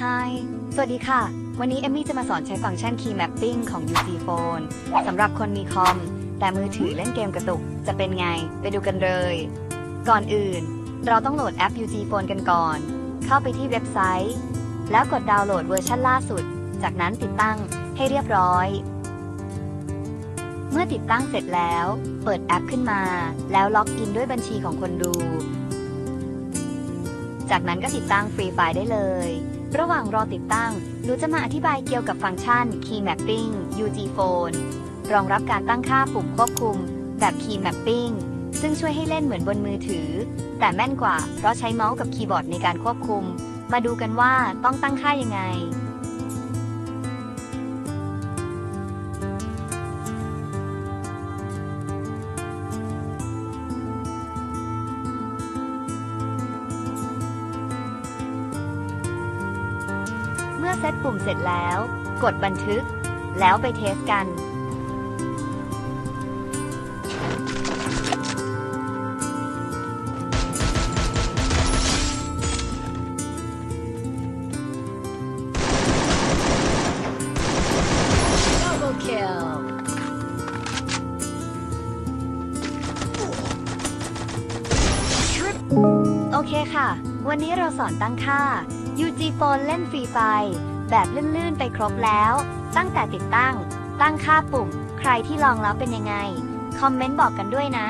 Hi สวัสดีค่ะ วันนี้เอมมี่จะมาสอนใช้ฟังก์ชัน Key Mapping ของ UC Phone สำหรับคนมีคอม แต่มือถือเล่นเกมกระตุก จะเป็นไง ไปดูกันเลย ก่อนอื่น เราต้องโหลดแอป UC Phone กันก่อน เข้าไปที่เว็บไซต์ แล้วกดดาวน์โหลดเวอร์ชันล่าสุด จากนั้นติดตั้งให้เรียบร้อย เมื่อติดตั้งเสร็จแล้ว เปิดแอปขึ้นมา แล้วล็อกอินด้วยบัญชีของคนดู จากนั้นก็ติดตั้งฟรีไฟล์ได้เลย ระหว่างรอติดตั้งหนูจะมาอธิบายเกี่ยวกับฟังก์ชัน Key Mapping UG Phone รองรับการตั้งค่าปุ่มควบคุม แบบ Key Mapping ซึ่งช่วยให้เล่นเหมือนบนมือถือ แต่แม่นกว่าเพราะใช้เมาส์กับคีย์บอร์ดในการควบคุม มาดูกันว่าต้องตั้งค่ายังไง อเซตปุ่มเสร็จแล้ว กดบันทึก แล้วไปเทสกัน Double kill. โอเคค่ะ วันนี้เราสอนตั้งค่า UG Phone เล่นฟรีไฟล์แบบลื่นๆไปครบแล้ว ตั้งแต่ติดตั้ง ตั้งค่าปุ่ม ใครที่ลองแล้วเป็นยังไง คอมเมนต์บอกกันด้วยนะ